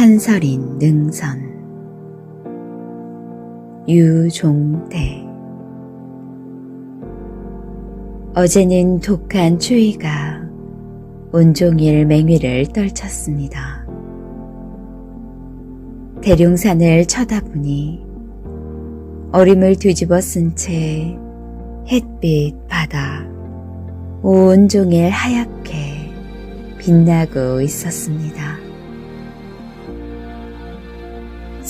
한설인 능선 유종대 어제는 독한 추위가 온종일 맹위를 떨쳤습니다. 대룡산을 쳐다보니 어림을 뒤집어 쓴 채 햇빛, 바다, 온종일 하얗게 빛나고 있었습니다.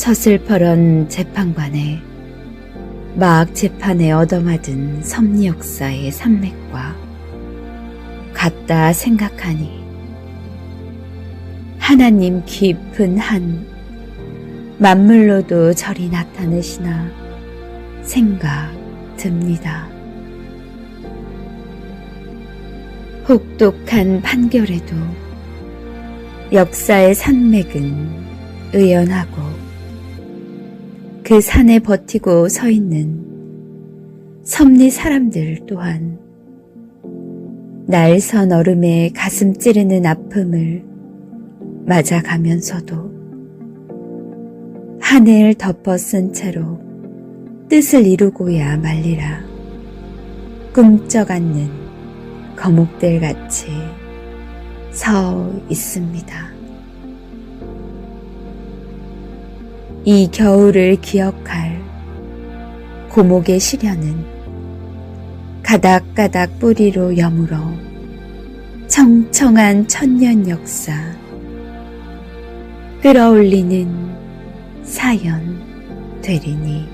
서슬퍼런 재판관에 막 재판에 얻어맞은 섭리 역사의 산맥과 같다 생각하니 하나님 깊은 한 만물로도 저리 나타내시나 생각 듭니다. 혹독한 판결에도 역사의 산맥은 의연하고 그 산에 버티고 서 있는 섭리 사람들 또한 날선 얼음에 가슴 찌르는 아픔을 맞아가면서도 하늘 덮어 쓴 채로 뜻을 이루고야 말리라 꿈쩍 않는 거목들 같이 서 있습니다. 이 겨울을 기억할 고목의 시련은 가닥가닥 뿌리로 여물어 청청한 천년 역사 끌어올리는 사연 되리니